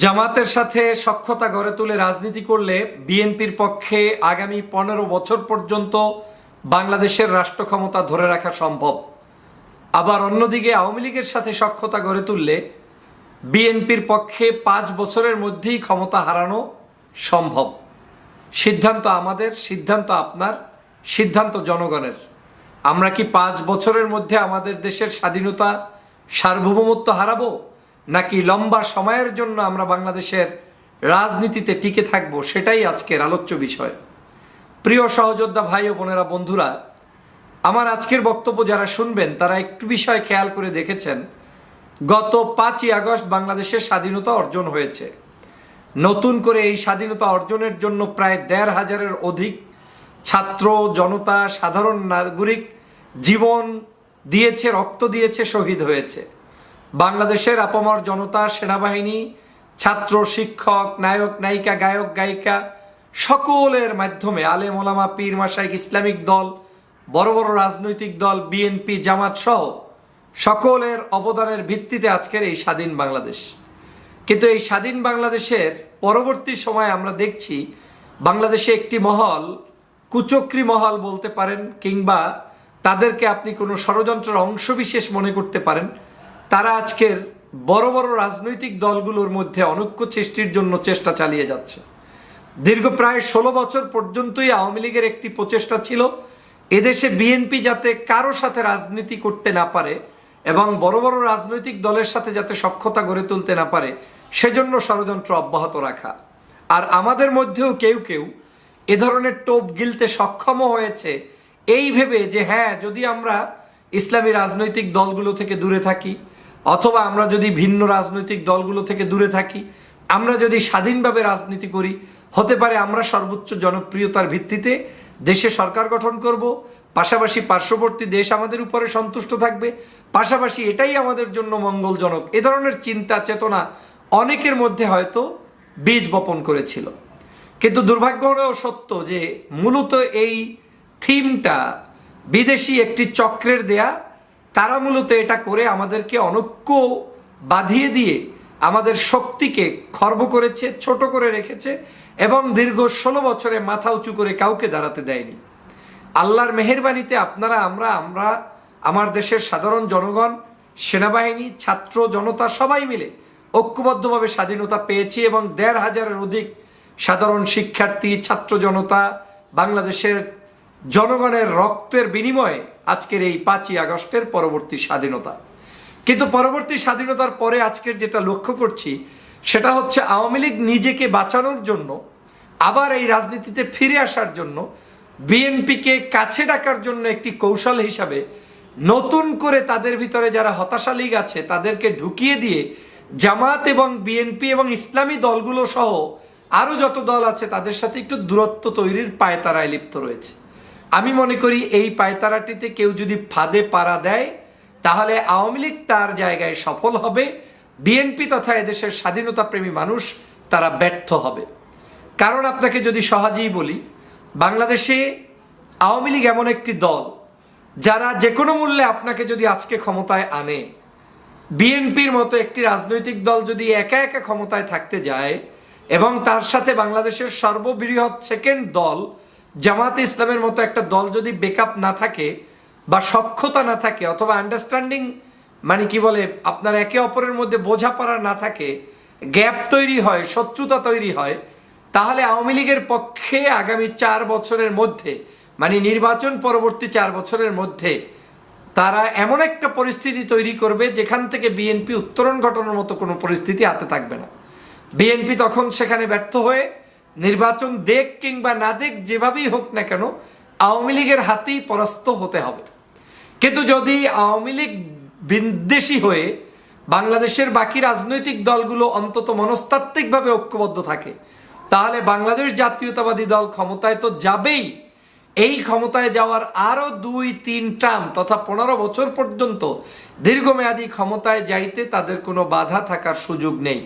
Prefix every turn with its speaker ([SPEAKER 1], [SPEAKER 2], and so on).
[SPEAKER 1] জামাতের সাথে সক্ষতা গড়ে তুলে রাজনীতি করলে বিএনপির পক্ষে আগামী পনেরো বছর পর্যন্ত বাংলাদেশের রাষ্ট্র ক্ষমতা ধরে রাখা সম্ভব। আবার অন্যদিকে আওয়ামী লীগের সাথে সক্ষতা গড়ে তুললে বিএনপির পক্ষে পাঁচ বছরের মধ্যেই ক্ষমতা হারানো সম্ভব। সিদ্ধান্ত আমাদের, সিদ্ধান্ত আপনার, সিদ্ধান্ত জনগণের। আমরা কি পাঁচ বছরের মধ্যে আমাদের দেশের স্বাধীনতা সার্বভৌমত্ব হারাবো? নাকি লম্বা সময়ের জন্য আমরা বাংলাদেশের রাজনীতিতে টিকে থাকব, সেটাই আজকের আলোচ্য বিষয়। প্রিয় সহযোদ্ধা ভাই ও বোনেরা, বন্ধুরা, আমার আজকের বক্তব্য যারা শুনবেন, তারা একটু বিষয় খেয়াল করে দেখেছেন। গত পাঁচই আগস্ট বাংলাদেশের স্বাধীনতা অর্জন হয়েছে। নতুন করে এই স্বাধীনতা অর্জনের জন্য প্রায় দেড় হাজারের অধিক ছাত্র, জনতা, সাধারণ নাগরিক জীবন দিয়েছে, রক্ত দিয়েছে, শহীদ হয়েছে। বাংলাদেশের আপামর জনতা, সেনাবাহিনী, ছাত্র, শিক্ষক, নায়ক, নায়িকা, গায়ক, গায়িকা সকলের মাধ্যমে আলে মোলামা পীর মাসাইক ইসলামিক দল, বড় বড় রাজনৈতিক দল, বিএনপি, জামাত সহ সকলের অবদানের ভিত্তিতে আজকের এই স্বাধীন বাংলাদেশ। কিন্তু এই স্বাধীন বাংলাদেশের পরবর্তী সময়ে আমরা দেখছি বাংলাদেশে একটি মহল, কুচক্রি মহল বলতে পারেন কিংবা তাদেরকে আপনি কোনো ষড়যন্ত্রের অংশবিশেষ মনে করতে পারেন। তারা আজকের বড় বড় রাজনৈতিক দলগুলোর মধ্যে অনৈক্য সৃষ্টির জন্য চেষ্টা চালিয়ে যাচ্ছে। দীর্ঘ প্রায় ষোলো বছর পর্যন্তই আওয়ামী লীগের একটি প্রচেষ্টা ছিল, এদেশে বিএনপি যাতে কারও সাথে রাজনীতি করতে না পারে এবং বড় বড় রাজনৈতিক দলের সাথে যাতে সক্ষতা গড়ে তুলতে না পারে, সেজন্য ষড়যন্ত্র অব্যাহত রাখা। আর আমাদের মধ্যেও কেউ কেউ এ ধরনের টোপ গিলতে সক্ষমও হয়েছে এই ভেবে যে হ্যাঁ যদি আমরা ইসলামী রাজনৈতিক দলগুলো থেকে দূরে থাকি অথবা আমরা যদি ভিন্ন রাজনৈতিক দলগুলো থেকে দূরে থাকি, আমরা যদি স্বাধীনভাবে রাজনীতি করি, হতে পারে আমরা সর্বোচ্চ জনপ্রিয়তার ভিত্তিতে দেশে সরকার গঠন করব, পাশাপাশি পার্শ্ববর্তী দেশ আমাদের উপরে সন্তুষ্ট থাকবে, পাশাপাশি এটাই আমাদের জন্য মঙ্গলজনক। এ ধরনের চিন্তা, চেতনা অনেকের মধ্যে হয়তো বীজ বপন করেছিল। কিন্তু দুর্ভাগ্য সত্য যে মূলত এই থিমটা বিদেশি একটি চক্রের দেয়া তারা মূলত এটা করে আমাদেরকে অনৈক্য বাঁধিয়ে দিয়ে আমাদের শক্তিকে খর্ব করেছে, ছোট করে রেখেছে এবং দীর্ঘ ষোলো বছরে মাথা উঁচু করে কাউকে দাঁড়াতে দেয়নি। আল্লাহর মেহেরবানিতে আপনারা, আমরা আমরা, আমার দেশের সাধারণ জনগণ, সেনাবাহিনী, ছাত্র জনতা সবাই মিলে ঐক্যবদ্ধভাবে স্বাধীনতা পেয়েছি এবং দেড় হাজারের অধিক সাধারণ শিক্ষার্থী, ছাত্র জনতা, বাংলাদেশের জনগণের রক্তের বিনিময়ে আজকের এই পাঁচই আগস্টের পরবর্তী স্বাধীনতা। কিন্তু পরবর্তী স্বাধীনতার পরে আজকের যেটা লক্ষ্য করছি, সেটা হচ্ছে আওয়ামী লীগ নিজেকে বাঁচানোর জন্য, আবার এই রাজনীতিতে ফিরে আসার জন্য, বিএনপিকে কাছে ডাকার জন্য একটি কৌশল হিসাবে নতুন করে তাদের ভিতরে যারা হতাশা লীগ আছে, তাদেরকে ঢুকিয়ে দিয়ে জামাত এবং বিএনপি এবং ইসলামী দলগুলো সহ আরও যত দল আছে, তাদের সাথে একটু দূরত্ব তৈরির পায়তারায় লিপ্ত রয়েছে। আমি মনে করি এই পায়তারাটিতে কেউ যদি ফাঁদে পাড়া দেয়, তাহলে আওয়ামী লীগ তার জায়গায় সফল হবে, বিএনপি তথা এদেশের স্বাধীনতাপ্রেমী মানুষ তারা ব্যর্থ হবে। কারণ আপনাকে যদি সহজেই বলি, বাংলাদেশে আওয়ামী লীগ এমন একটি দল, যারা যে কোনো মূল্যে আপনাকে যদি আজকে ক্ষমতায় আনে, বিএনপির মতো একটি রাজনৈতিক দল যদি একা একা ক্ষমতায় থাকতে যায়, এবং তার সাথে বাংলাদেশের সর্ববৃহৎ সেকেন্ড দল জামাতে ইসলামের মতো একটা দল যদি বেকআপ না থাকে বা সক্ষতা না থাকে অথবা আন্ডারস্ট্যান্ডিং মানে কি বলে, আপনার একে অপরের মধ্যে বোঝাপড়া না থাকে গ্যাপ তৈরি হয়, শত্রুতা তৈরি হয়, তাহলে আওয়ামী লীগের পক্ষে আগামী চার বছরের মধ্যে মানে নির্বাচন পরবর্তী চার বছরের মধ্যে, তারা এমন একটা পরিস্থিতি তৈরি করবে যেখান থেকে বিএনপি উত্তরণ ঘটানোর মতো কোনো পরিস্থিতি হাতে থাকবে না। বিএনপি তখন সেখানে ব্যর্থ হয়ে নির্বাচন দেখ কিংবা না দেখ, যেভাবেই হোক না কেন, আওয়ামী লীগের হাতেই পরাস্ত হতে হবে। কিন্তু যদি আওয়ামী লীগ বিদ্বেষী হয়ে বাংলাদেশের বাকি রাজনৈতিক দলগুলো অন্তত মনস্তাত্ত্বিকভাবে ঐক্যবদ্ধ থাকে, তাহলে বাংলাদেশ জাতীয়তাবাদী দল ক্ষমতায় তো যাবেই। এই ক্ষমতায় যাওয়ার আরও দুই, তিন টার্ম তথা পনেরো বছর পর্যন্ত দীর্ঘমেয়াদী ক্ষমতায় যাইতে তাদের কোনো বাধা থাকার সুযোগ নেই।